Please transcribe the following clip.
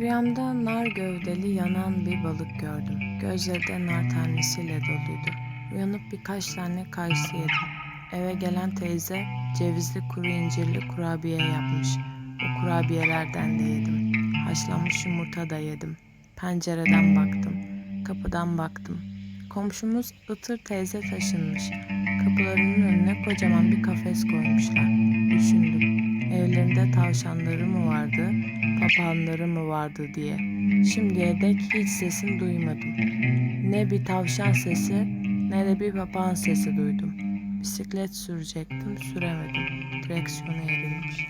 Rüyamda nar gövdeli yanan bir balık gördüm. Gözleri de nar tanesiyle doluydu. Uyanıp birkaç tane kayısı yedim. Eve gelen teyze cevizli kuru incirli kurabiye yapmış. O kurabiyelerden de yedim. Haşlanmış yumurta da yedim. Pencereden baktım. Kapıdan baktım. Komşumuz Itır teyze taşınmış. Kapılarının önüne kocaman bir kafes koymuşlar. Düşündüm. Evlerinde tavşanları mı vardı, papağanları mı vardı diye. Şimdiye dek hiç sesini duymadım. Ne bir tavşan sesi ne de bir papağan sesi duydum. Bisiklet sürecektim, süremedim. Direksiyona erilmiş.